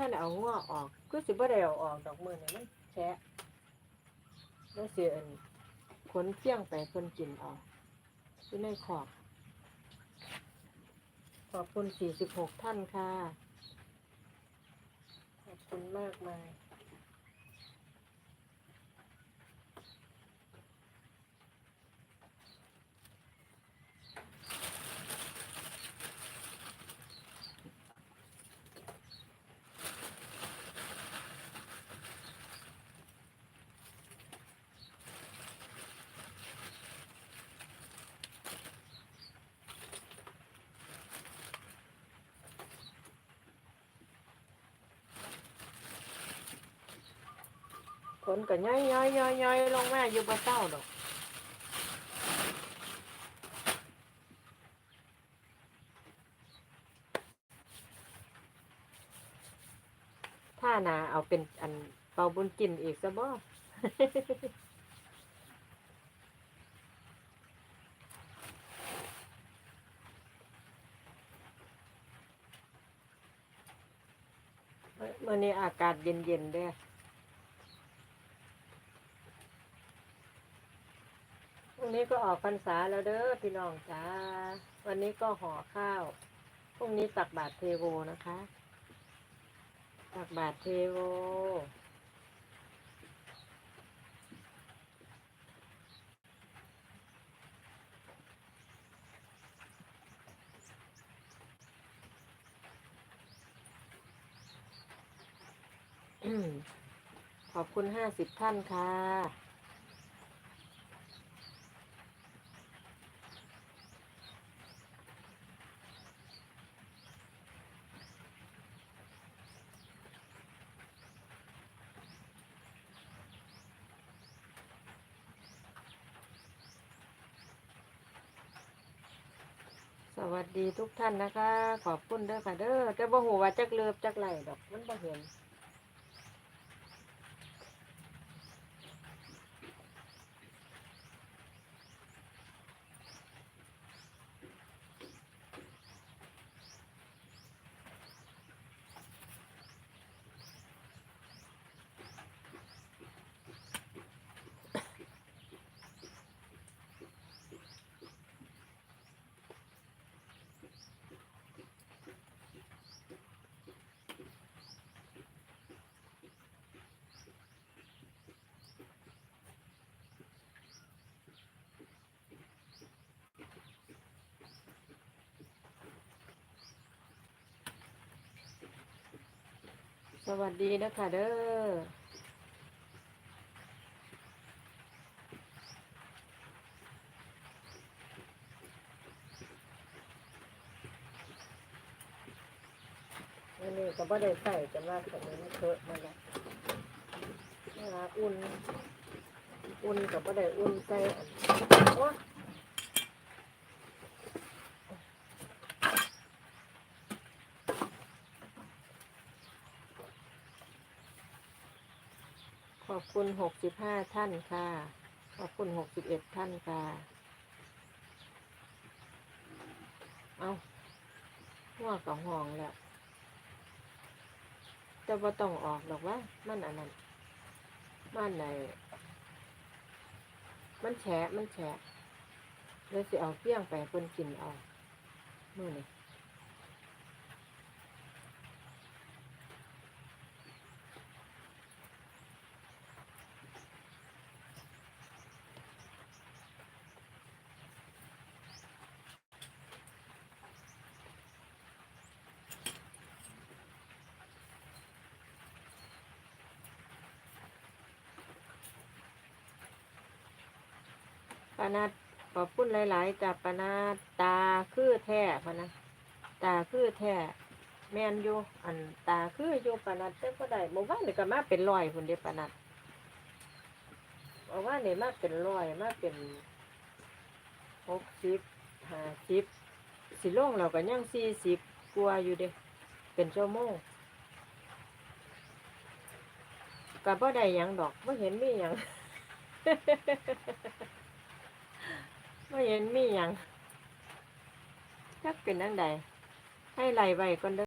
ท่านเอาง้อออกก็สิบ่ได้เอาออกดอกมือเนี่ยมันแฉะแล้วเสียอันขนเฟี้ยงไปคนกินออกที่ในขอบ ขอบคุณ 46 ท่านค่ะ ขอบคุณมากมาย ข นก็ย้อยย้อยย้อยย้อยลงมาอยู่บ่เต้าดอกถ้านาเอาเป็นอันเป่าบุญกินอีกซะบ่เมื่อนี้อากาศเย็นๆเด้อพรุ่ง นี้ก็ออกพรรษาแล้วเด้อพี่น้องจ้า วันนี้ก็ห่อข้าว พรุ่งนี้ตักบาตรเทโวนะคะ ตักบาตรเทโว ขอบคุณห้าสิบท่านค่ะ สวัสดีทุกท่านนะคะ ขอบคุณเด้อค่ะเด้อแต่บ่หูว่าจักเลิบจักไหลดอกมันบ่เห็น สวัสดีนะคะเด้ออันนี้ก็บ่ได้ใส่กันว่าตรงนี้มันเถอะนั่นและเวลาอุ่น อุ่นก็บ่ได้อุ่นใส่โอ๊ ขอบคุณหกสิบห้าท่านค่ะ ขอบคุณหกสิบเอ็ดท่านค่ะ เอาหัวกับห้องแล้วจะบ่ต้องออกหรอกว่ามันอันนั้นมันไหนมันแฉะมันแฉะเลยสิเอาเปี้ยงไปเพิ่นกินเอามื่อนี้ ปนาดขอบคุณหลาย ๆจากปนาดตาคือแท้พนะตาคือแท้แม่นอยู่อันตาคืออยู่ปนาดแต่ก็ได้เมื่านนี่ก็มาเป็นรอยคนเดียวปนาดเมื่านนี่มาเป็นรอยมาเป็นหกสิบห้าสิบสิลงเราก็ยังสี่สิบกลัวอยู่เด้เป็นชั่วโมงก็บ่ได้ยังดอกไม่เห็นมีหยัง ไม่เห็นมีอยังจักเป็นอันใดให้ไหลไว้ก่อนเด้อ